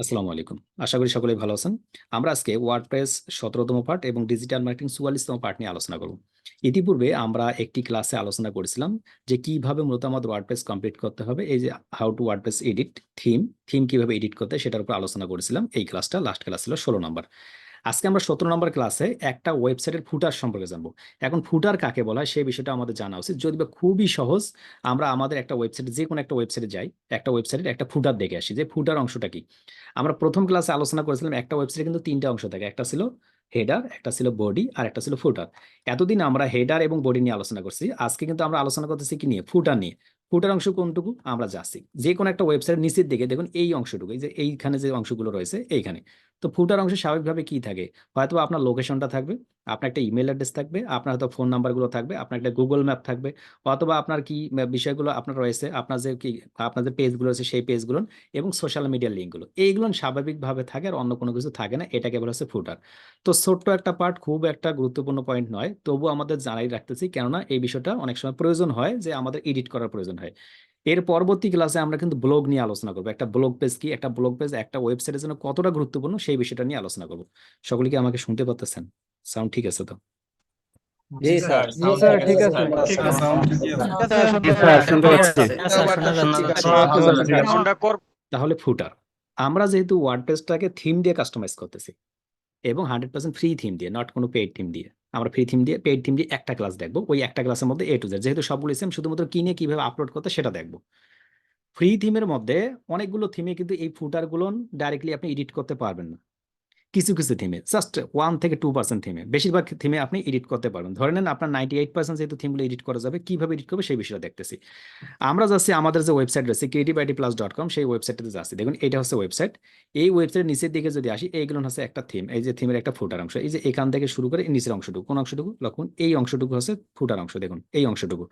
আসসালামু আলাইকুম। আশা করি সকলেই ভালো আছেন। আমরা আজকে ওয়ার্ডপ্রেস সতেরোতম পার্ট এবং ডিজিটাল মার্কেটিং চুয়াল্লিশতম পার্ট নিয়ে আলোচনা করব। ইতিপূর্বে আমরা একটি ক্লাসে আলোচনা করেছিলাম যে কীভাবে মূলত আমাদের ওয়ার্ডপ্রেস কমপ্লিট করতে হবে, এই যে how to WordPress edit theme theme কীভাবে এডিট করতে সেটার উপর আলোচনা করেছিলাম। এই ক্লাসটা লাস্ট ক্লাস ছিল ষোলো নম্বর আজকে আমরা সতেরো নম্বর ক্লাসে একটা ওয়েবসাইটের ফুটার সম্পর্কে জানব। এখন ফুটার কাকে বলা হয় সেই বিষয়টা আমাদের জানা উচিত। যদি বা খুবই সহজ, আমরা আমাদের একটা ওয়েবসাইটে যে কোনো একটা ওয়েবসাইটে যাই, একটা ওয়েবসাইটের একটা ফুটার দেখে আসি, যে ফুটার অংশটা কি? আমরা প্রথম ক্লাসে আলোচনা করেছিলাম, একটা ওয়েবসাইটে কিন্তু তিনটা অংশ থাকে, একটা ছিল হেডার একটা ছিল বডি আর একটা ছিল ফুটার এতদিন আমরা হেডার এবং বডি নিয়ে আলোচনা করছি, আজকে কিন্তু আমরা আলোচনা করতেছি কি নিয়ে? ফুটার নিয়ে। ফুটার অংশ কোনটুকু? আমরা যাচ্ছি। যে কোনো একটা ওয়েবসাইট নিচের দিকে দেখুন, এই অংশটুকু যে এইখানে যে অংশগুলো রয়েছে, এইখানে। তো ফুটার অংশে স্বাভাবিকভাবে কি থাকে? হয়তো আপনার লোকেশনটা থাকবে, আপনার একটা ইমেল অ্যাড্রেস থাকবে, আপনার হয়তো ফোন নাম্বারগুলো থাকবে, আপনার একটা গুগল ম্যাপ থাকবে, অথবা আপনার কি বিষয়গুলো আপনার রয়েছে, আপনার যে কি, আপনার যে পেজগুলো রয়েছে সেই পেজগুলো এবং সোশ্যাল মিডিয়ার লিঙ্কগুলো। এইগুলো স্বাভাবিকভাবে থাকে আর অন্য কোনো কিছু থাকে না এটাকে বলা হচ্ছে ফুটার। তো ছোট্ট একটা পার্ট, খুব একটা গুরুত্বপূর্ণ পয়েন্ট নয় তবু আমাদের জানাই রাখতেছি, কেননা এই বিষয়টা অনেক সময় প্রয়োজন হয় যে আমাদের এডিট করার প্রয়োজন হয়। এর পরবর্তী ক্লাসে আমরা কিন্তু ব্লগ নিয়ে আলোচনা করব। একটা ব্লগ পেজ কি একটা ব্লগ পেজ একটা ওয়েবসাইটের জন্য কতটা গুরুত্বপূর্ণ সেই বিষয়টা নিয়ে আলোচনা করব। সকলকে আমাকে শুনতে পারতেছেন? সাউন্ড ঠিক আছে তো? জি স্যার জি স্যার ঠিক আছে। তাহলে ফুটার। আমরা যেহেতু ওয়ার্ড ওয়ার্ডপ্রেসটাকে থিম দিয়ে কাস্টমাইজ করতেছি এবং হান্ড্রেড পার্সেন্ট ফ্রি থিম দিয়ে নট কোনো পেইড থিম দিয়ে। আমরা ফ্রি থিম দিয়ে পেইড থিম দিয়ে একটা ক্লাস দেখব। ওই একটা ক্লাসের মধ্যে এ টু জেড যেহেতু সবগুলো সেম শুধুমাত্র কিনে কীভাবে আপলোড করতে সেটা দেখব। ফ্রি থিমের মধ্যে অনেকগুলো থিমে কিন্তু এই ফুটারগুলো ডাইরেক্টলি আপনি এডিট করতে পারবেন না। কিছু কিছু থিমে জাস্ট ওয়ান থেকে টু পার্সেন্ট থিমে বেশিরভাগ থিমে আপনি এডিট করতে পারবেন। ধরে নেন আপনার নাইনটি এইট পার্সেন্ট যেহেতু থিমগুলো এডিট করা যাবে, কীভাবে এডিট করবে সেই বিষয়টা দেখতেছি। আমরা যাচ্ছি, আমাদের যে ওয়েবসাইট রয়েছে creative ID plus dot com সেই ওয়েবসাইটে যাচ্ছি। দেখুন, এটা হচ্ছে ওয়েবসাইট এই ওয়েবসাইটের নিচের দিকে যদি আসি, এইগুলো হচ্ছে একটা থিম এই যে থিমের একটা ফুটার অংশ। এই যে এখান থেকে শুরু করে নিচের অংশটুকু, কোন অংশটুকু? লক্ষণ এই অংশটুকু হচ্ছে ফুটার অংশ। দেখুন, এই অংশটুকু।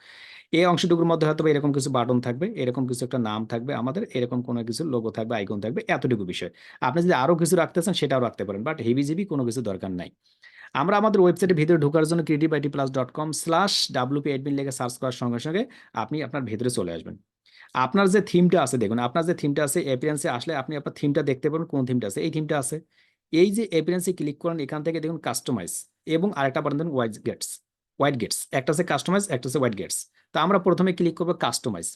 এই অংশটুকুর মধ্যে হয়তো এরকম কিছু বাটন থাকবে, এরকম কিছু একটা নাম থাকবে আমাদের, এরকম কোনো কিছু লোগো থাকবে আইকন থাকবে, এতটুকু বিষয়। আপনি যদি আরও কিছু রাখতে চান সেটাও রাখতে পারেন বাট হেভি জিবি কোনো কিছু দরকার নাই। আমরা আমাদের ওয়েবসাইটের ভিতরে ঢোকার জন্য creative IT plus dot com slash WP admin লেগে সার্চ করার সঙ্গে সঙ্গে আপনি আপনার ভেতরে চলে আসবেন। আপনার যে থিমটা আছে, দেখুন, আপনার যে থিমটা আছে অ্যাপিয়ান্সে আসলে আপনি আপনার থিমটা দেখতে পারেন কোন থিমটা আছে, এই থিমটা আছে। এই যে অ্যাপিয়ান্সে ক্লিক করেন, এখান থেকে দেখুন কাস্টমাইজ এবং আরেকটা button then widgets widgets একটা আছে কাস্টমাইজ একটা আছে হোয়াইট গেটস তো আমরা প্রথমে ক্লিক করব কাস্টমাইজ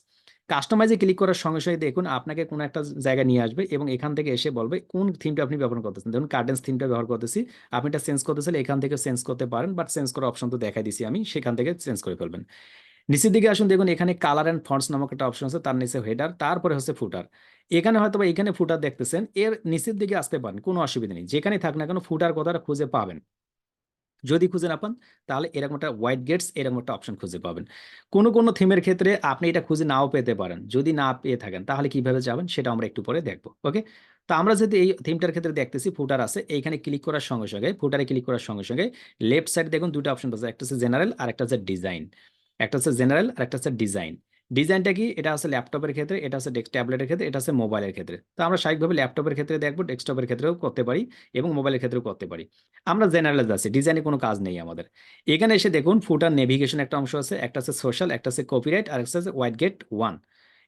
কাস্টমাইজে ক্লিক করার সঙ্গে সঙ্গে দেখুন আপনাকে কোনো একটা জায়গায় নিয়ে আসবে এবং এখান থেকে এসে বলবে কোন থিমটা আপনি ব্যবহার করতেছেন। দেখুন কার্ডেন্স থিমটা ব্যবহার করতেছি, আপনি এটা চেঞ্জ করতে চাইলে এখান থেকে চেঞ্জ করতে পারেন বাট চেঞ্জ করার অপশন তো দেখাই দিছি আমি, সেখান থেকে চেঞ্জ করে ফেলবেন। নিচের দিকে আসুন, দেখুন এখানে কালার অ্যান্ড ফন্টস নামক একটা অপশন আছে, তার নিচে হেডার তারপরে হচ্ছে ফুটার এখানে হয়তো এখানে ফুটার দেখতেছেন, এর নিচের দিকে আসতে পারেন, কোনো অসুবিধা নেই যেখানে থাক না কেন ফুটার কথাটা খুঁজে পাবেন। যদি খুঁজে না পান, তাহলে এরকম একটা হোয়াইট গেটস এরকম একটা অপশন খুঁজে পাবেন। কোনো কোনো থিমের ক্ষেত্রে আপনি এটা খুঁজে নাও পেতে পারেন। যদি না পেয়ে থাকেন, তাহলে কীভাবে যাবেন সেটা আমরা একটু পরে দেখব ওকে তো আমরা যদি এই থিমটার ক্ষেত্রে দেখতেছি ফুটার আছে, এইখানে ক্লিক করার সঙ্গে সঙ্গে ফুটারে ক্লিক করার সঙ্গে সঙ্গে লেফট সাইড দেখুন, দুটো অপশন আছে একটা হচ্ছে জেনারেল আর একটা হচ্ছে ডিজাইন একটা হচ্ছে জেনারেল আর একটা হচ্ছে ডিজাইন ডিজাইনটা কি? এটা আছে ল্যাপটপের ক্ষেত্রে, এটা আছে ট্যাবলেটের ক্ষেত্রে, এটা আছে মোবাইলের ক্ষেত্রে। তো আমরা স্বাভাবিকভাবে ল্যাপটপের ক্ষেত্রে দেখব, ডেস্কটপের ক্ষেত্রেও করতে পারি এবং মোবাইলের ক্ষেত্রেও করতে পারি। আমরা জেনারেলাইজ যাচ্ছি ডিজাইনে কোনো কাজ নেই আমাদের। এখানে এসে দেখুন ফুটার নেভিগেশন একটা অংশ আছে, একটা আছে সোশ্যাল একটা আছে কপিরাইট আর একটা আছে হোয়াইট গেট ওয়ান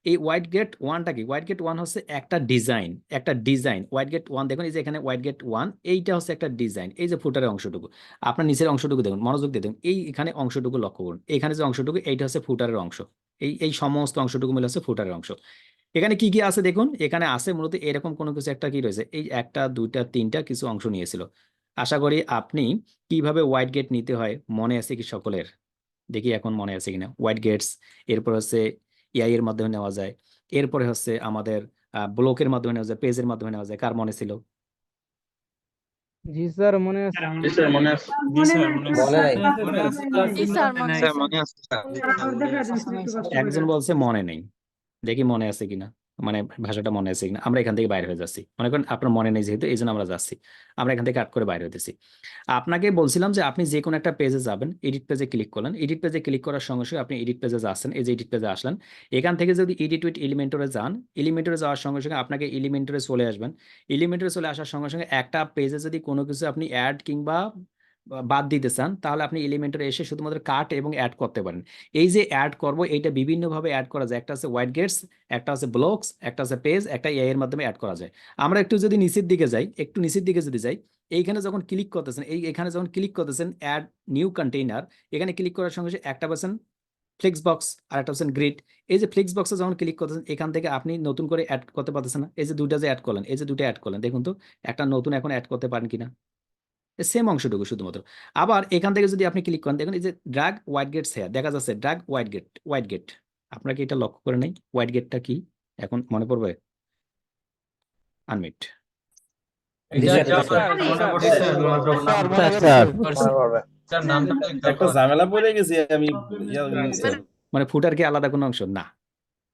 এই হোয়াইট গেট ওয়ানটা কি? হোয়াইট গেট ওয়ান হচ্ছে একটা ডিজাইন একটা ডিজাইন হোয়াইট গেট ওয়ান দেখুন, এই যে এখানে হোয়াইট গেট ওয়ান এইটা হচ্ছে একটা ডিজাইন এই যে ফুটারের অংশটুকু। আপনার নিচের অংশটুকু দেখুন, মনোযোগ দিয়ে দেখুন, এই এখানে অংশটুকু লক্ষ্য করুন, এখানে যে অংশটুকু, এইটা হচ্ছে ফুটারের অংশ, এই এই সমস্ত অংশটুকু মিলে হচ্ছে ফুটারের অংশ। এখানে কি কি আছে দেখুন, এখানে আছে মূলত এরকম কোনো কিছু একটা কি রয়েছে, এই একটা, দুইটা, তিনটা কিছু অংশ নিয়েছিল। আশা করি আপনি কীভাবে হোয়াইট গেট নিতে হয়, মনে আছে কি সকলের? দেখি এখন মনে আছে কিনা হোয়াইট গেটস এরপর হচ্ছে এআই এর মাধ্যমে নেওয়া যায়। এরপরে হচ্ছে আমাদের ব্লকের মাধ্যমে নেওয়া যায় পেজের মাধ্যমে নেওয়া যায়। কার মনে ছিল? জি স্যার মনে আছে। মনে নাই। জি স্যার মনে আছে। একজন বলছে মনে নেই। দেখি মনে আছে কিনা। মানে ভাষাটা মনে আছে কিনা, আমরা এখান থেকে বাইরে হয়ে যাচ্ছি। মনে করেন আপনার মনে নেই যেহেতু এই জন্য আমরা যাচ্ছি। আমরা এখান থেকে কাট করে বাইরে হতেছি আপনাকে বলছিলাম যে আপনি যে কোনো একটা পেজে যাবেন এডিট পেজে ক্লিক করলেন। এডিট পেজে ক্লিক করার সঙ্গে সঙ্গে আপনি এডিট পেজে যাচ্ছেন এই যে এডিট পেজে আসলেন, এখান থেকে যদি এডিট উইথ এলিমেন্টরে যান এলিমেন্টরে যাওয়ার সঙ্গে সঙ্গে আপনাকে এলিমেন্টরে চলে আসবেন। এলিমেন্টরে চলে আসার সঙ্গে সঙ্গে একটা পেজে যদি কোনো কিছু আপনি অ্যাড কিংবা বাদ দিতে চান, তাহলে আপনি এলিমেন্টরে এসে শুধুমাত্র কাট এবং অ্যাড করতে পারেন। এই যে অ্যাড করব, এইটা বিভিন্নভাবে অ্যাড করা যায়। একটা আছে হোয়াইট গেটস একটা আছে ব্লকস একটা আছে পেজ একটা এআই এর মাধ্যমে অ্যাড করা যায়। আমরা একটু যদি নিচের দিকে যাই, একটু নিচের দিকে যদি যাই, এইখানে যখন ক্লিক করতেছেন, এই এখানে যখন ক্লিক করতেছেন অ্যাড নিউ কন্টেইনার এখানে ক্লিক করার সঙ্গে একটা পাচ্ছেন ফ্লেক্স বক্স আর একটা পাচ্ছেন গ্রিড এই যে ফ্লেক্স বক্সে যখন ক্লিক করতেছেন, এখান থেকে আপনি নতুন করে অ্যাড করতে পারতেছেন না। এই যে দুটা যে অ্যাড করলেন, এই যে দুটো অ্যাড করলেন, দেখুন তো, একটা নতুন এখন অ্যাড করতে পারেন কিনা? সেম অংশটুকু শুধুমাত্র। আবার এখান থেকে যদি আপনি ক্লিক করেন দেখুন এই যে ড্রাগ হোয়াইট গেটস হেয়ার দেখা যাচ্ছে drag white gate white gate আপনারা কি এটা লক্ষ্য করে নাই? হোয়াইট গেটটা কি? এখন মনে পড়বে? আনমিট একটা ঝামেলা পড়ে গেছি আমি মিস্টার। মানে ফুটার কি আলাদা কোনো অংশ? না।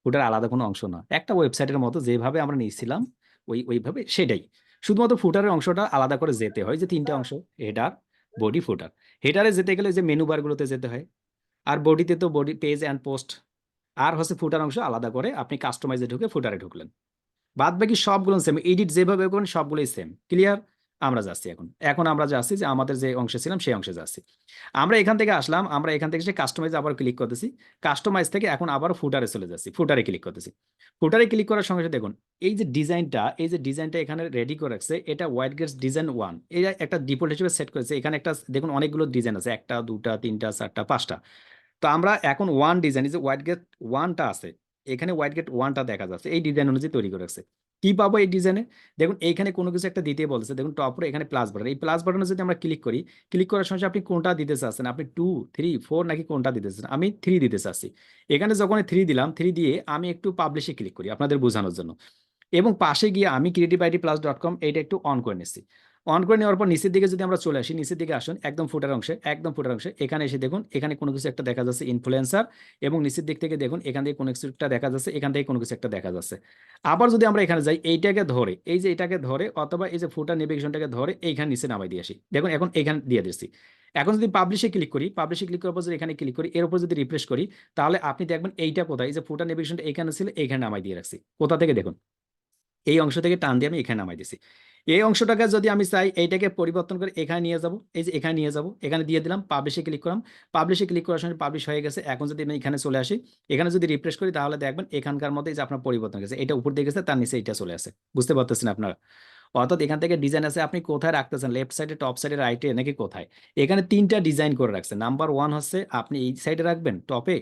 ফুটার আলাদা কোনো অংশ না একটা ওয়েবসাইটের মতো যেভাবে আমরা নিয়েছিলাম ওই ওইভাবে সেটাই। শুধুমাত্র ফুটারের অংশটা আলাদা করে যেতে হয়, যে তিনটা অংশ হেডার বডি ফুটার হেডারে যেতে গেলে যে মেনু বারগুলোতে যেতে হয়, আর বডিতে তো বডি পেজ অ্যান্ড পোস্ট আর হচ্ছে ফুটার অংশ আলাদা করে আপনি কাস্টমাইজে ঢুকে ফুটারে ঢুকলেন। বাদ বাকি সবগুলো সেম এডিট যেভাবে করেন সবগুলোই সেম ক্লিয়ার আমরা যাচ্ছি এখন। এখন আমরা যাচ্ছি যে আমাদের যে অংশে ছিলাম, সেই অংশে যাচ্ছি। আমরা এখান থেকে আসলাম, আমরা এখান থেকে সে কাস্টমাইজ আবার ক্লিক করতেছি। কাস্টমাইজ থেকে এখন আবার ফুটারে চলে যাচ্ছি ফুটারে ক্লিক করতেছি। ফুটারে ক্লিক করার সঙ্গে সঙ্গে দেখুন, এই যে ডিজাইনটা এই যে ডিজাইনটা এখানে রেডি করে রাখছে, এটা হোয়াইট গেটস ডিজাইন ওয়ান এটা একটা ডিফল্ট হিসেবে সেট করেছে। এখানে একটা, দেখুন অনেকগুলো ডিজাইন আছে, একটা, দুটা, তিনটা, চারটা, পাঁচটা। তো আমরা এখন ওয়ান ডিজাইন এই যে হোয়াইট গেট ওয়ানটা আছে এখানে হোয়াইট গেট ওয়ানটা দেখা যাচ্ছে, এই ডিজাইন অনুযায়ী তৈরি করে রাখছে। কি পাবো এই ডিজাইনে দেখুন, এইখানে কোনো কিছু একটা দিতে বলছে দেখুন টপরে এখানে প্লাস বাটন এই প্লাস বাটনে যদি আমরা ক্লিক করি ক্লিক করার সঙ্গে আপনি কোনটা দিতে চাচ্ছেন? আপনি টু থ্রি ফোর নাকি কোনটা দিতে চাচ্ছেন? আমি থ্রি দিতে চাচ্ছি। এখানে যখন থ্রি দিলাম থ্রি দিয়ে আমি একটু পাবলিশে ক্লিক করি আপনাদের বোঝানোর জন্য। এবং পাশে গিয়ে আমি creative ID plus dot com এইটা একটু অন করে নিচ্ছি। অন করে নেওয়ার পর নিচের দিকে যদি আমরা চলে আসি, নিচের দিকে আসুন, একদম ফুটার অংশে, একদম ফুটার অংশে, এখানে এসে দেখুন, এখানে কোনো কিছু একটা দেখা যাচ্ছে ইনফ্লুয়েন্সার এবং নিচের দিক থেকে দেখুন, এখান থেকে কোনো কিছু একটা দেখা যাচ্ছে, এখান থেকে কোনো কিছু একটা দেখা যাচ্ছে। আবার যদি আমরা এখানে যাই, এইটাকে ধরে, এই যে এটাকে ধরে, অথবা এই যে ফুটার নেভিগেশনটাকে ধরে, এইখানে নিচে নামাই দিয়ে আসি। দেখুন, এখন এখানে দিয়ে দিচ্ছি। এখন যদি পাবলিশে ক্লিক করি পাবলিশে ক্লিক করার পর যদি এখানে ক্লিক করি, এর উপর যদি রিফ্রেশ করি, তাহলে আপনি দেখবেন এইটা কোথায়? এই যে ফুটার নেভিগেশনটা এখানে ছিল এইখানে নামাই দিয়ে রাখছি। কোথা থেকে দেখুন? এই অংশ থেকে টান দিয়ে আমি এখানে নামাই দিছি। এই অংশটাকে যদি আমি চাই, এইটাকে পরিবর্তন করে এখানে নিয়ে যাব, এই যে এখানে নিয়ে যাব, এখানে দিয়ে দিলাম পাবলিশে ক্লিক করলাম পাবলিশে ক্লিক করার সঙ্গে পাবলিশ হয়ে গেছে, এখন যদি আমি এখানে চলে আসি, এখানে যদি রিফ্রেশ করি, তাহলে দেখবেন এখানকার মধ্যে যে আপনার পরিবর্তন গেছে এটা উপর দিয়ে গেছে, তার নিচে এটা চলে আসে, বুঝতে পারতেছেন আপনারা? অর্থাৎ এখান থেকে ডিজাইন আছে, আপনি কোথায় রাখতেছেন লেফট সাইডে টপ সাইডে রাইটে নাকি কোথায়? এখানে তিনটা ডিজাইন করে রাখছেন নাম্বার ওয়ান হচ্ছে, আপনি এই সাইডে রাখবেন টপে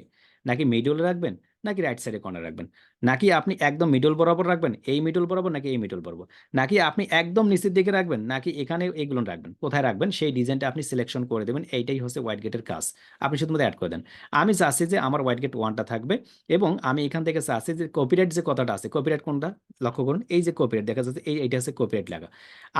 নাকি মিডলে রাখবেন, নাকি রাইট সাইডে কর্নার রাখবেন? নাকি আপনি একদম মিডল বরাবর রাখবেন? এই মিডল বরাবর নাকি এই মিডল বরাবর? নাকি আপনি একদম নিচের দিকে রাখবেন? নাকি এখানে এইগুলো রাখবেন? কোথায় রাখবেন? সেই ডিজাইনটা আপনি সিলেকশন করে দেবেন। এইটাই হচ্ছে হোয়াইট গেটের কাজ। আপনি শুধুমাত্র অ্যাড করে দেন। আমি চাচ্ছি যে আমার হোয়াইট গেট ওয়ানটা থাকবে এবং আমি এখান থেকে চাচ্ছি যে কপিরাইট যে কথাটা আছে কপিরাইট কোনটা? লক্ষ্য করুন, এই যে কপিরাইট দেখা যাচ্ছে, এই, এইটা হচ্ছে কপিরাইট লেখা।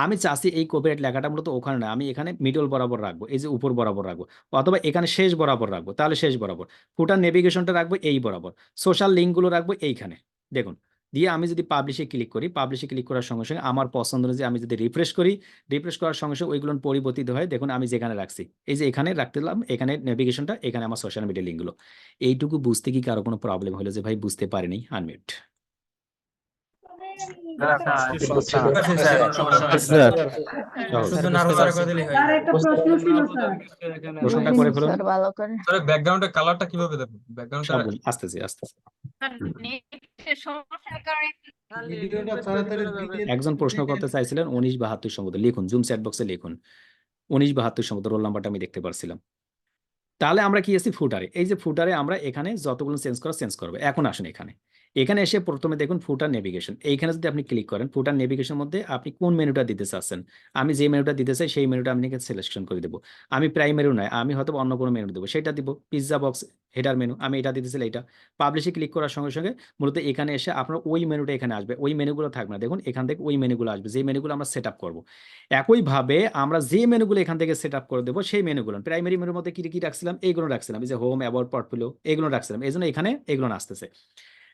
আমি চাচ্ছি এই কপিরাইট লেখাটা মূলত ওখানে না, আমি এখানে মিডল বরাবর রাখব, এই যে উপর বরাবর রাখব অথবা এখানে শেষ বরাবর রাখব, তাহলে শেষ বরাবর। ফুটার নেভিগেশনটা রাখব এই বরাবর। সোশ্যাল লিঙ্কগুলো রাখব এইখানে। দেখুন, দিয়ে আমি যদি পাবলিশে ক্লিক করি পাবলিশে ক্লিক করার সঙ্গে সঙ্গে আমার পছন্দ অনুযায়ী আমি যদি রিফ্রেশ করি রিফ্রেশ করার সঙ্গে সঙ্গে ওইগুলো পরিবর্তিত হয়। দেখুন, আমি যেখানে রাখছি, এই যে এখানে রাখতে দিলাম এখানে নেভিগেশনটা এখানে আমার সোশ্যাল মিডিয়া লিঙ্কগুলো এইটুকু বুঝতে কি কারও কোনো প্রবলেম হলো যে, ভাই, বুঝতে পারিনি আনমিউট প্রশ্নটা করে ফেলুন স্যার ভালো করে স্যার ব্যাকগ্রাউন্ডের কালারটা কীভাবে দেবো ব্যাকগ্রাউন্ডটা আসতেছি আসতেছি একজন প্রশ্ন করতে চাইছিলেন উনিশ বাহাত্তর সম্ভবত লিখুন জুম চ্যাট বক্সে লিখুন উনিশ বাহাত্তর সম্ভবত রোল নাম্বারটা আমি দেখতে পারছিলাম তাহলে আমরা কি আছি ফুটারে এই যে ফুটারে আমরা এখানে যতগুলো চেঞ্জ করা চেঞ্জ করব এখন আসুন এখানে এখানে এসে প্রথমে দেখুন ফুটার নেভিগেশন এইখানে যদি আপনি ক্লিক করেন ফুটার নেভিগেশন মধ্যে আপনি কোন মেনুটা দিতে চাচ্ছেন? আমি যে মেনুটা দিতে চাই, সেই মেনুটা আপনাকে সিলেকশন করে দেবো। আমি প্রাইমারি নয়, আমি হয়তো অন্য কোনো মেনু দেবো। সেটা দিব পিৎজা বক্স হেডার মেনু আমি এটা দিতেছিলাম এটা। পাবলিশে ক্লিক করার সঙ্গে সঙ্গে মূলত এখানে এসে আপনার ওই মেনুটা এখানে আসবে। ওই মেনুগুলো থাকবে না। দেখুন, এখান থেকে ওই মেনুগুলো আসবে। যে মেনুগুলো আমরা সেট আপ করব। একইভাবে আমরা যে মেনুগুলো এখান থেকে সেট আপ করে দেবো, সেই মেনুগুলো প্রাইমারি মেনুর মধ্যে কি কি রাখছিলাম? এইগুলো রাখছিলাম। যে হোম অ্যাবাউট পোর্টফোলিও এগুলো রাখছিলাম। এই জন্য এখানে এগুলো আসতেছে।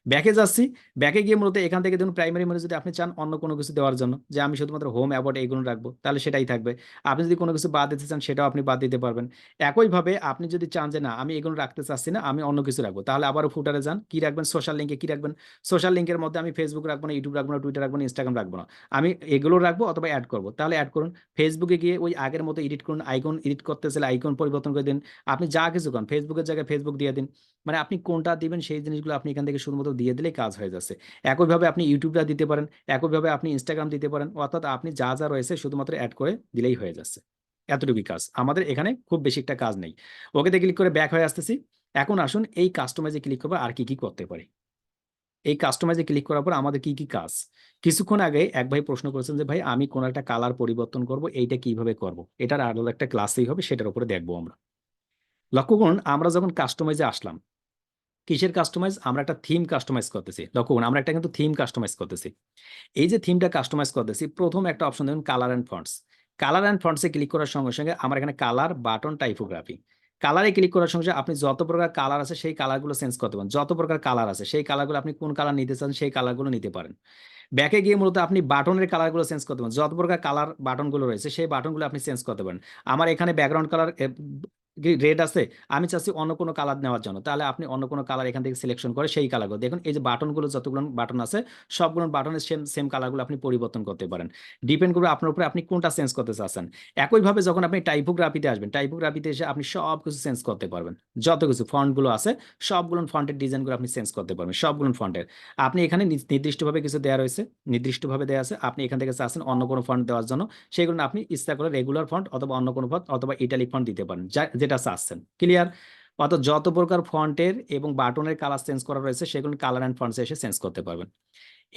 ব্যাকে যাচ্ছি। ব্যাকে গিয়ে মূলত এখান থেকে ধরুন প্রাইমারি মেনু যদি আপনি চান অন্য কোনো কিছু দেওয়ার জন্য, যে আমি শুধুমাত্র হোম অ্যাবাউট এইগুলো রাখব, তাহলে সেটাই থাকবে। আপনি যদি কোনো কিছু বাদ দিতে চান, সেটাও আপনি বাদ দিতে পারবেন। একইভাবে আপনি যদি চান যে না, আমি এগুলো রাখতে চাচ্ছি না, আমি অন্য কিছু রাখব, তাহলে আবারও ফুটারে যান। কি রাখবেন? সোশ্যাল লিঙ্কে কি রাখবেন? সোশ্যাল লিঙ্কের মধ্যে আমি ফেসবুক রাখব না ইউটিউব রাখব না টুইটার রাখব না ইনস্টাগ্রাম রাখব না। আমি এগুলো রাখব অথবা অ্যাড করব। তাহলে অ্যাড করুন। ফেসবুকে গিয়ে ওই আগের মতো এডিট করুন আইকন এডিট করতে চাইলে আইকন পরিবর্তন করে দিন। আপনি যা কিছু করেন ফেসবুকের জায়গায় ফেসবুক দিয়ে দিন। মানে আপনি কোনটা দিবেন সেই জিনিসগুলো আপনি এখান থেকে শুধুমাত্র দিয়ে দিলে কাজ হয়ে যাচ্ছে। একইভাবে আপনি ইউটিউবটা দিতে পারেন, একইভাবে আপনি ইনস্টাগ্রাম দিতে পারেন, অর্থাৎ আপনি যা যা রয়েছে শুধুমাত্র অ্যাড করে দিলেই হয়ে যাচ্ছে। এতটুকুই কাজ। আমাদের এখানে খুব বেশি একটা কাজ নেই। ওকেতে ক্লিক করে ব্যাক হয়ে আসতেছি। এখন আসুন এই কাস্টমাইজে ক্লিক করব আর কি কি করতে পারি। এই কাস্টমাইজে ক্লিক করার পর আমাদের কি কি কাজ? কিছুক্ষণ আগে এক ভাই প্রশ্ন করেছেন যে, ভাই, আমি কোন একটা কালার পরিবর্তন করব, এইটা কীভাবে করব? এটার আলাদা একটা ক্লাসেই হবে, সেটার উপরে দেখব আমরা। লক্ষ্য করুন, আমরা যখন কাস্টমাইজে আসলাম কিসের কাস্টমাইজ আমরা একটা থিম কাস্টমাইজ করতেছি। লক্ষ্য আমরা একটা কিন্তু থিম কাস্টমাইজ করতেছি। এই যে থিমটা কাস্টমাইজ করতেছি, প্রথম একটা অপশন দেখুন colour and fonts colour and ফন্টসে click করার সঙ্গে সঙ্গে আমার এখানে কালার বাটন টাইপোগ্রাফি কালারে ক্লিক করার সঙ্গে আপনি যত প্রকার কালার আছে, সেই কালারগুলো চেঞ্জ করতে পারেন। যত প্রকার কালার আছে, সেই কালারগুলো আপনি কোন কালার নিতে চান, সেই কালারগুলো নিতে পারেন। ব্যাকে গিয়ে মূলত আপনি বাটনের কালারগুলো চেঞ্জ করতে পারেন। যত প্রকার কালার বাটনগুলো রয়েছে, সেই বাটনগুলো আপনি চেঞ্জ করতে পারেন। আমার এখানে ব্যাকগ্রাউন্ড কালার রেড আছে, আমি চাচ্ছি অন্য কোনো কালার নেওয়ার জন্য। তাহলে আপনি অন্য কোনো কালার এখান থেকে সিলেকশন করে সেই কালারগুলো দেখুন, এই যে বাটনগুলো যতগুলো বাটন আছে, সবগুলো বাটনের সেম সেম কালারগুলো আপনি পরিবর্তন করতে পারেন। ডিপেন্ড করবে আপনার উপরে আপনি কোনটা চেঞ্জ করতে চাচ্ছেন। একইভাবে যখন আপনি টাইপোগ্রাফিতে আসবেন টাইপোগ্রাফিতে এসে আপনি সব কিছু চেঞ্জ করতে পারবেন। যত কিছু ফন্টগুলো আছে, সবগুলো ফন্টের ডিজাইনগুলো আপনি চেঞ্জ করতে পারবেন, সবগুলো ফন্টের আপনি এখানে নির্দিষ্টভাবে কিছু দেওয়া রয়েছে, নির্দিষ্টভাবে দেওয়া আছে। আপনি এখান থেকে চাচ্ছেন অন্য কোনো ফন্ট দেওয়ার জন্য। সেগুলো আপনি ইচ্ছা করে রেগুলার ফন্ট অথবা অন্য কোনো ফন্ট অথবা ইটালিক ফন্ট দিতে পারেন। যা যেটা চাচ্ছেন ক্লিয়ার অর্থাৎ যত প্রকার ফন্টের এবং বাটনের কালার চেঞ্জ করা রয়েছে, সেগুলো কালার অ্যান্ড ফন্টসে এসে চেঞ্জ করতে পারবেন।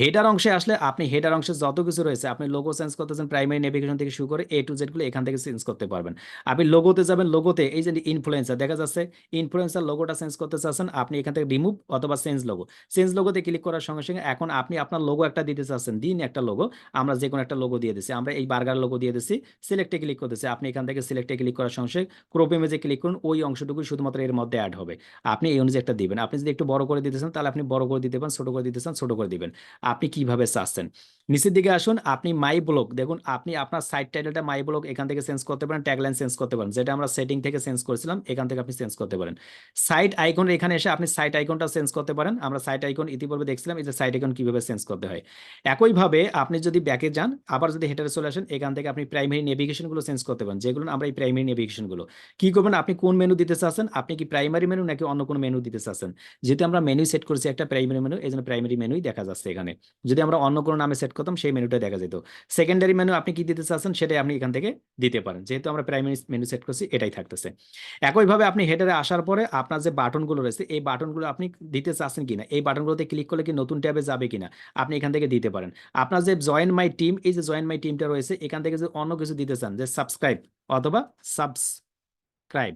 হেডার অংশে আসলে আপনি হেডার অংশে যত কিছু রয়েছে, আপনি লোগো চেঞ্জ করতেছেন প্রাইমারি নেভিগেশন থেকে শুরু করে এ টু জেডগুলো এখান থেকে চেঞ্জ করতে পারবেন। আপনি লোগোতে যাবেন লোগোতে এই যে ইনফ্লুয়েন্সার দেখা যাচ্ছে ইনফ্লুয়েন্সার লোগোটা চেঞ্জ করতে চাচ্ছেন, আপনি এখান থেকে রিমুভ অথবা চেঞ্জ লোগো চেঞ্জ লোগোতে ক্লিক করার সঙ্গে সঙ্গে এখন আপনি আপনার লোগো একটা দিতে চাচ্ছেন, দিন একটা লোগো আমরা যে কোনো একটা লোগো দিয়ে দিচ্ছি। আমরা এই বার্গার লোগো দিয়ে দিচ্ছি সিলেক্টে ক্লিক করতেছি। আপনি এখান থেকে সিলেক্টে ক্লিক করার সঙ্গে সঙ্গে ক্রপ ইমেজে ক্লিক করুন, ওই অংশটুকু শুধুমাত্র এর মধ্যে অ্যাড হবে। আপনি এই অনুযায়ী একটা দিবেন। আপনি যদি একটু বড় করে দিতে চান, তাহলে আপনি বড় করে দিতে পারেন, ছোট করে দিতে চান, ছোট করে দিবেন। আপনি কীভাবে চাচ্ছেন নিচের দিকে আসুন, আপনি মাই ব্লগ দেখুন, আপনি আপনার সাইট টাইটেলটা মাই ব্লগ এখান থেকে চেঞ্জ করতে পারেন ট্যাগলাইন চেঞ্জ করতে পারেন, যেটা আমরা সেটিং থেকে চেঞ্জ করেছিলাম, এখান থেকে আপনি চেঞ্জ করতে পারেন। সাইট আইকন এখানে এসে আপনি সাইট আইকনটা চেঞ্জ করতে পারেন, আমরা সাইট আইকন ইতিপূর্বে দেখছিলাম, এই যে সাইট আইকন কীভাবে চেঞ্জ করতে হয়। একইভাবে আপনি যদি ব্যাকে যান, আবার যদি হেটারে চলে আসেন, এখান থেকে আপনি প্রাইমারি নেভিগেশনগুলো চেঞ্জ করতে পারেন, যেগুলো আমরা এই প্রাইমারি নেভিগেশনগুলো। কি করবেন? আপনি কোন মেনু দিতে চাচ্ছেন? আপনি কি প্রাইমারি মেনু নাকি অন্য কোনো মেনু দিতে চাচ্ছেন? যেহেতু আমরা মেনু সেট করেছি একটা প্রাইমারি মেনু এই জন্য প্রাইমারি মেনুই দেখা যাচ্ছে এখানে। যদি আমরা অন্য কোনো নামে সেট করতাম, সেই মেনুটা দেখা যেত। সেকেন্ডারি মেনু আপনি কি দিতে চাচ্ছেন, সেটাই আপনি এখান থেকে দিতে পারেন। যেহেতু আমরা প্রাইমারি মেনু সেট করছি, এটাই থাকতেছে। একইভাবে আপনি হেডারে আসার পরে আপনার যে বাটনগুলো রয়েছে, এই বাটনগুলো আপনি দিতে চাচ্ছেন কিনা, এই বাটনগুলোতে ক্লিক করলে কি নতুন ট্যাবে যাবে কিনা, আপনি এখান থেকে দিতে পারেন। আপনার যে জয়েন মাই টিম এই যে জয়েন মাই টিমটা রয়েছে, এখান থেকে যে অন্য কিছু দিতে চান, যে সাবস্ক্রাইব অথবা সাবস্ক্রাইব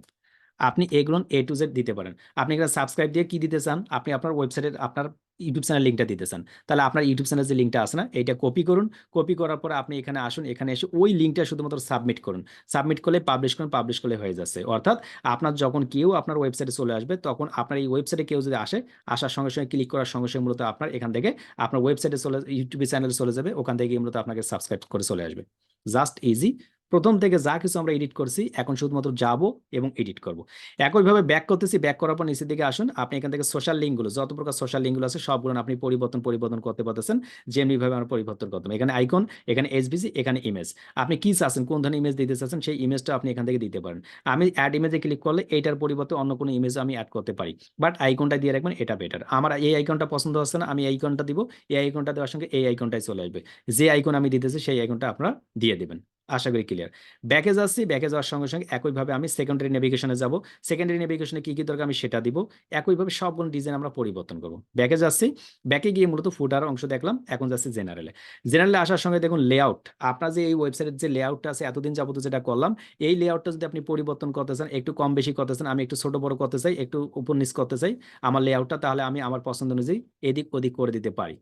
আপনি এগুলো এ টু জেড দিতে পারেন। আপনি এখানে সাবস্ক্রাইব দিয়ে কি দিতে চান? আপনি আপনার ওয়েবসাইটের আপনার ইউটিউব চ্যানেল লিঙ্কটা দিতে চান তাহলে আপনার ইউটিউব চ্যানেল যে লিঙ্কটা আছে না এটা কপি করুন। কপি করার পর আপনি এখানে আসুন, এখানে এসে ওই লিঙ্কটা শুধুমাত্র সাবমিট করুন। সাবমিট করলে পাবলিশ করুন পাবলিশ করলে হয়ে যাচ্ছে। অর্থাৎ আপনার যখন কেউ আপনার ওয়েবসাইটে চলে আসবে, তখন আপনার এই ওয়েবসাইটে কেউ যদি আসে, আসার সঙ্গে সঙ্গে ক্লিক করার সঙ্গে সঙ্গে মূলত আপনার এখান থেকে আপনার ওয়েবসাইটে চলে ইউটিউব চ্যানেলে চলে যাবে, ওখান থেকে মূলত আপনাকে সাবস্ক্রাইব করে চলে আসবে। জাস্ট ইজি প্রথম থেকে যা কিছু আমরা এডিট করছি, এখন শুধুমাত্র যাব এবং এডিট করব। একইভাবে ব্যাক করতেছি ব্যাক করার পর নিচের দিকে আসুন। আপনি এখান থেকে সোশ্যাল লিঙ্কগুলো যত প্রকার সোশ্যাল লিঙ্কগুলো আছে, সবগুলো আপনি পরিবর্তন পরিবর্তন করতে পারতেছেন। যেমনিভাবে আমরা পরিবর্তন করতাম। এখানে আইকন এখানে এসবিসি এখানে ইমেজ আপনি কি চাচ্ছেন, কোন ধরনের ইমেজ দিতে চাচ্ছেন, সেই ইমেজটা আপনি এখান থেকে দিতে পারেন। আমি অ্যাড ইমেজে ক্লিক করলে এইটার পরিবর্তে অন্য কোনো ইমেজ আমি অ্যাড করতে পারি। বাট আইকনটা দিয়ে রাখবেন, এটা বেটার আমার এই আইকনটা পছন্দ হচ্ছে না, আমি আইকনটা দিব। এই আইকনটা দেওয়ার সঙ্গে এই আইকনটাই চলে আসবে। যে আইকন আমি দিতেছি, সেই আইকনটা আপনারা দিয়ে দিবেন। আশা করি ক্লিয়ার ব্যাকে যাচ্ছি ব্যাকে যাওয়ার সঙ্গে সঙ্গে একইভাবে আমি সেকেন্ডারি নেভিগেশনে যাব। সেকেন্ডারি নেভিগেশনে কি কি দরকার আমি সেটা দিব। একইভাবে সবগুলো ডিজাইন আমরা পরিবর্তন করব। ব্যাকে যাচ্ছি ব্যাকে গিয়ে মূলত ফুটার অংশ দেখলাম, এখন যাচ্ছি জেনারেলে জেনারেলে আসার সঙ্গে দেখুন লেআউট আপনার যে এই ওয়েবসাইটের যে লেআউটটা আছে, এতদিন যাবত যেটা করলাম, এই লেআউটটা যদি আপনি পরিবর্তন করতে চান, একটু কম বেশি করতে চান, আমি একটু ছোট বড় করতে চাই, একটু নিচ করতে চাই, আমার লেআউটটা তাহলে আমি আমার পছন্দ অনুযায়ী এদিক ওদিক করে দিতে পারি।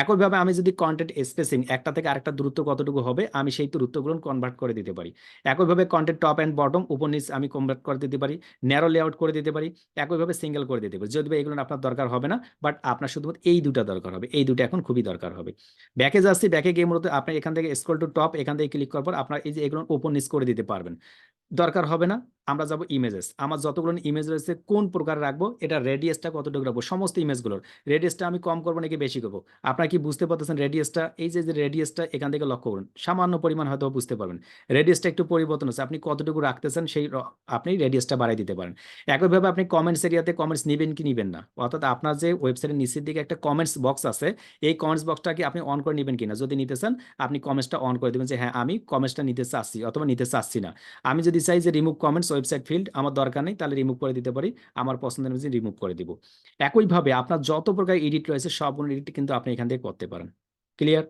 একইভাবে আমি যদি কন্টেন্ট স্পেসিং একটা থেকে আরেকটা দূরত্ব কতটুকু হবে, আমি সেই দূরত্বগুলো কনভার্ট করে দিতে পারি। একইভাবে কন্টেন্ট টপ অ্যান্ড বটম উপর নিচ আমি কনভার্ট করে দিতে পারি ন্যারো লেআউট করে দিতে পারি, একইভাবে সিঙ্গেল করে দিতে পারি। যদিও এগুলো আপনার দরকার হবে না বাট আপনার শুধুমাত্র এই দুটা দরকার হবে, এই দুটো এখন খুবই দরকার হবে। ব্যাকে যাচ্ছি, ব্যাকে গিয়ে মূলত আপনি এখান থেকে স্ক্রল টু টপ এখান থেকে ক্লিক করার পর আপনার এই যে এগুলো উপর নিচ করে দিতে পারবেন। দরকার হবে না আমরা যাব ইমেজেস আমার যতগুলো ইমেজ রয়েছে, কোন প্রকার রাখব, এটা রেডিয়াসটা কতটুকু রাখব, সমস্ত ইমেজগুলোর রেডিয়াসটা আমি কম করব নাকি বেশি করব? আপনারা কি বুঝতে পারতেছেন রেডিয়াসটা এই যে যে রেডিয়াসটা এখান থেকে লক্ষ্য করুন, সামান্য পরিমাণ হয়তো বুঝতে পারবেন। রেডিয়াসটা একটু পরিবর্তন হচ্ছে, আপনি কতটুকু রাখতেছেন সেই আপনি রেডিয়াসটা বাড়াই দিতে পারেন। একইভাবে আপনি কমেন্টস এরিয়াতে কমেন্টস নেবেন কি নেবেন না? অর্থাৎ আপনার যে ওয়েবসাইটের নিচের দিকে একটা কমেন্টস বক্স আছে, এই কমেন্টস বক্সটা কি আপনি অন করে নেবেন কিনা? যদি নিতে চান, আপনি কমেন্টসটা অন করে দেবেন যে হ্যাঁ আমি কমেন্টসটা নিতে চাচ্ছি অথবা নিতে চাচ্ছি না। আমি যদি চাই যে রিমুভ কমেন্টস ওয়েবসাইট ফিল্ড আমার দরকার নেই, তাহলে রিমুভ করে দিতে পারি, আমার পছন্দের অনুযায়ী রিমুভ করে দিব। একইভাবে আপনার যত প্রকার এডিট রয়েছে, সবগুলো এডিট কিন্তু আপনি এখান থেকে করতে পারেন। ক্লিয়ার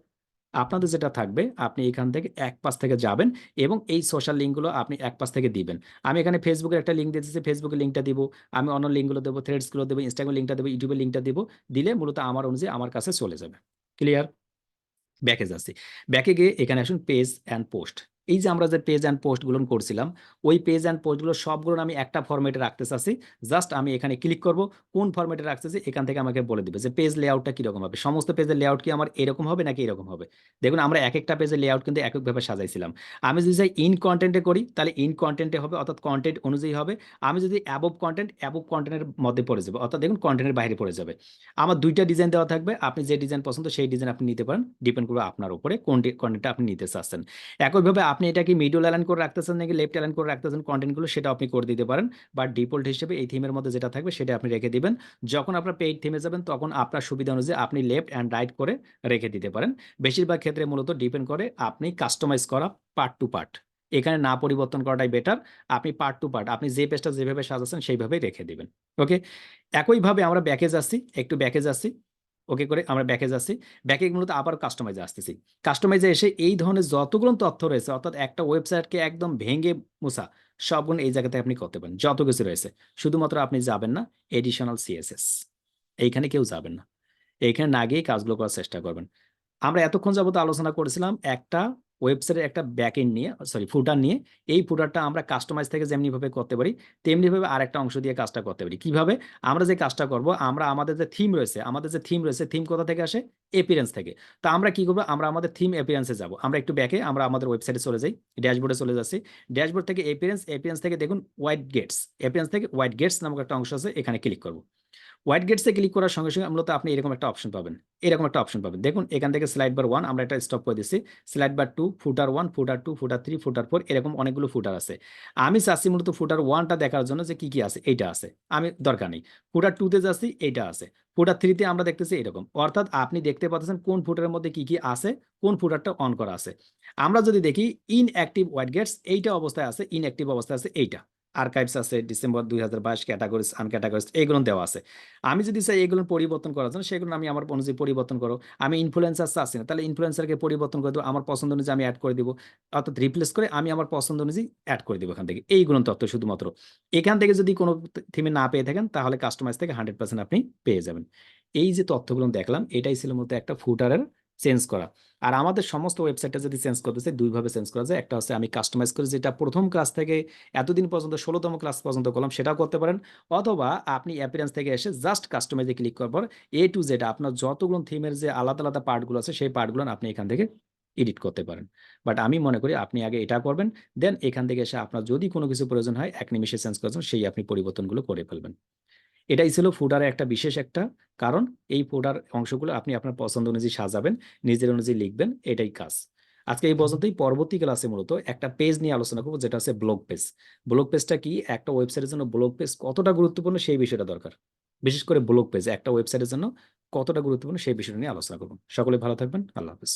আপনাদের যেটা থাকবে, আপনি এখান থেকে এক পাশ থেকে যাবেন এবং এই সোশ্যাল লিঙ্কগুলো আপনি এক পাশ থেকে দিবেন। আমি এখানে ফেসবুকের একটা লিঙ্ক দিতেছি ফেসবুকের লিঙ্কটা দিব, আমি অন্য লিঙ্কগুলো দেবো থ্রেডসগুলো দেবো ইনস্টাগ্রাম লিঙ্কটা দেবো ইউটিউবের লিঙ্কটা দিব, দিলে মূলত আমার অনুযায়ী আমার কাছে চলে যাবে। ক্লিয়ার ব্যাকে যাচ্ছি। ব্যাকে গিয়ে এখানে আসুন পেজ অ্যান্ড পোস্ট এই যে আমরা যে পেজ অ্যান্ড পোস্টগুলো করছিলাম, ওই পেজ অ্যান্ড পোস্টগুলো সবগুলো আমি একটা ফরম্যাটে রাখতে চাচ্ছি। জাস্ট আমি এখানে ক্লিক করব, কোন ফরম্যাটে রাখতে চাচ্ছি এখান থেকে আমাকে বলে দিবে যে পেজ লেআউটটা কীরকম হবে। সমস্ত পেজের লেআউট কি আমার এরকম হবে নাকি এরকম হবে? দেখুন, আমরা এক একটা পেজের লেআউট কিন্তু এককভাবে সাজাইছিলাম। আমি যদি চাই ইন কন্টেন্টে করি, তাহলে ইন কন্টেন্টে হবে, অর্থাৎ কন্টেন্ট অনুযায়ী হবে। আমি যদি অ্যাবভ কন্টেন্ট অ্যাবভ কন্টেন্টের মধ্যে পড়ে যাবে, অর্থাৎ দেখুন কন্টেন্টের বাইরে পড়ে যাবে। আমার দুইটা ডিজাইন দেওয়া থাকবে, আপনি যে ডিজাইন পছন্দ সেই ডিজাইন আপনি নিতে পারেন। ডিপেন্ড করবে আপনার উপরে কোন কন্টেন্টটা আপনি নিতে চাচ্ছেন। একইভাবে আপনি এটা কি মিডল অ্যালাইন করে রাখতেছেন নাকি লেফট অ্যালাইন করে রাখতেছেন কন্টেন্টগুলো সেটা আপনি করে দিতে পারেন। বা ডিফল্ট হিসেবে এই থিমের মধ্যে যেটা থাকবে সেটা আপনি রেখে দিবেন। যখন আপনার পেইড থিমে যাবেন, তখন আপনার সুবিধা অনুযায়ী আপনি লেফট অ্যান্ড রাইট করে রেখে দিতে পারেন। বেশিরভাগ ক্ষেত্রে মূলত ডিপেন্ড করে আপনি কাস্টমাইজ করা পার্ট টু পার্ট এখানে না পরিবর্তন করাটাই বেটার আপনি পার্ট টু পার্ট আপনি যে পেজটা যেভাবে সাজাচ্ছেন সেইভাবেই রেখে দিবেন। ওকে একইভাবে আমরা ব্যাকেজ যাচ্ছি একটু ব্যাকেজ যাচ্ছি ওকে করে আমরা ব্যাকে যাচ্ছি। ব্যাকে মূলত আবার কাস্টমাইজে আসতেছি। কাস্টমাইজে এসে এই ধরনের যতগুলো তথ্য রয়েছে, অর্থাৎ একটা ওয়েবসাইটকে একদম ভেঙে মোছা, সবগুলো এই জায়গাতে আপনি করতে পারেন। যত কিছু রয়েছে, শুধুমাত্র আপনি যাবেন না এডিশনাল সিএসএস এইখানে কেউ যাবেন না। এইখানে না গিয়ে কাজগুলো করার চেষ্টা করবেন। আমরা এতক্ষণ যাবত আলোচনা করেছিলাম একটা ওয়েবসাইটের একটা ব্যাকএন্ড নিয়ে সরি ফুটার নিয়ে, এই ফুটারটা আমরা কাস্টমাইজ থেকে যেমনিভাবে করতে পারি তেমনিভাবে আর একটা অংশ দিয়ে কাজটা করতে পারি। কীভাবে? আমরা যে কাজটা করব, আমরা আমাদের যে থিম রয়েছে, আমাদের যে থিম রয়েছে থিম কোথা থেকে আসে? এপিরেন্স থেকে। তো আমরা কি করব? আমরা আমাদের থিম এপিরেন্সে যাব। আমরা একটু ব্যাকে আমরা আমাদের ওয়েবসাইটে চলে যাই ড্যাশবোর্ডে চলে যাচ্ছি। ড্যাশবোর্ড থেকে এপিরেন্স এপিরেন্স থেকে দেখুন হোয়াইট গেটস এপিরেন্স থেকে হোয়াইট গেটস নামক একটা অংশ আছে, এখানে ক্লিক করব। হোয়াইট গেটসে ক্লিক করার সঙ্গে সঙ্গে মূলত আপনি এরকম একটা অপশন পাবেন। এরকম একটা অপশন পাবেন। দেখুন, এখান থেকে স্লাইড বার ওয়ান আমরা একটা স্টপ করে দিচ্ছি। Slide bar two footer one footer two footer three footer four এরকম অনেকগুলো ফুটার আছে। আমি চাচ্ছি মূলত ফুটার ওয়ানটা দেখার জন্য যে কি কি আছে, এইটা আছে। আমি দরকার নেই। ফুটার টুতে যাচ্ছি, এইটা আছে। ফুটার থ্রিতে আমরা দেখতেছি এরকম। অর্থাৎ আপনি দেখতে পাচ্ছেন কোন ফুটারের মধ্যে কি কি আছে, কোন ফুটারটা অন করা আছে। আমরা যদি দেখি ইনঅ্যাক্টিভ ওয়াইড গেটস এইটা অবস্থায় আছে ইনঅ্যাক্টিভ অবস্থায় আছে এইটা। আর্কাইভস আছে ডিসেম্বর দুই হাজার বাইশ ক্যাটাগরিজ আনক্যাটাগরিজ এইগুলো দেওয়া আছে। আমি যদি চাই এগুলো পরিবর্তন করার জন্য, সেগুলো আমি আমার অনুযায়ী পরিবর্তন করো। আমি ইনফ্লুয়েন্সার চাচ্ছি না, তাহলে ইনফ্লুয়েন্সারকে পরিবর্তন করে দেবো, আমার পছন্দ অনুযায়ী আমি অ্যাড করে দিব। অর্থাৎ রিপ্লেস করে আমি আমার পছন্দ অনুযায়ী অ্যাড করে দেবো এখান থেকে। এইগুলো তথ্য শুধুমাত্র। এখান থেকে যদি কোনো থিমে না পেয়ে থাকেন, তাহলে কাস্টমাইজ থেকে হান্ড্রেড পার্সেন্ট আপনি পেয়ে যাবেন। এই যে তথ্যগুলো দেখলাম, এটাই ছিল মতো একটা ফুটারের চেঞ্জ করা। আর আমাদের সমস্ত ওয়েবসাইটটা যদি চেঞ্জ করতে চাই, দুইভাবে চেঞ্জ করা যায়। একটা হচ্ছে আমি কাস্টমাইজ করি, যেটা প্রথম ক্লাস থেকে এতদিন পর্যন্ত, ষোলোতম ক্লাস পর্যন্ত করলাম, সেটাও করতে পারেন। অথবা আপনি অ্যাপিয়ারেন্স থেকে এসে জাস্ট কাস্টমাইজে ক্লিক করার পর এ টু জেড আপনার যতগুলো থিমের যে আলাদা আলাদা পার্টগুলো আছে, সেই পার্টগুলো আপনি এখান থেকে এডিট করতে পারেন। বাট আমি মনে করি আপনি আগে এটা করবেন দেন এখান থেকে এসে আপনার যদি কোনো কিছু প্রয়োজন হয়, এক নিমিষে চেঞ্জ করার সেই আপনি পরিবর্তনগুলো করে ফেলবেন। এটাই ছিল ফুডারের একটা বিশেষ একটা কারণ। এই ফুডার অংশগুলো আপনি আপনার পছন্দ অনুযায়ী সাজাবেন নিজের অনুযায়ী লিখবেন এটাই কাজ। আজকে এই পর্যন্তই। পরবর্তী ক্লাসে মূলত একটা পেজ নিয়ে আলোচনা করব যেটা হচ্ছে ব্লগ পেজ ব্লগ পেজটা কি? একটা ওয়েবসাইটের জন্য ব্লগ পেজ কতটা গুরুত্বপূর্ণ সেই বিষয়টা দরকার। বিশেষ করে ব্লগ পেজ একটা ওয়েবসাইটের জন্য কতটা গুরুত্বপূর্ণ সেই বিষয়টা নিয়ে আলোচনা করব। সকলে ভালো থাকবেন। আল্লাহ হাফিজ।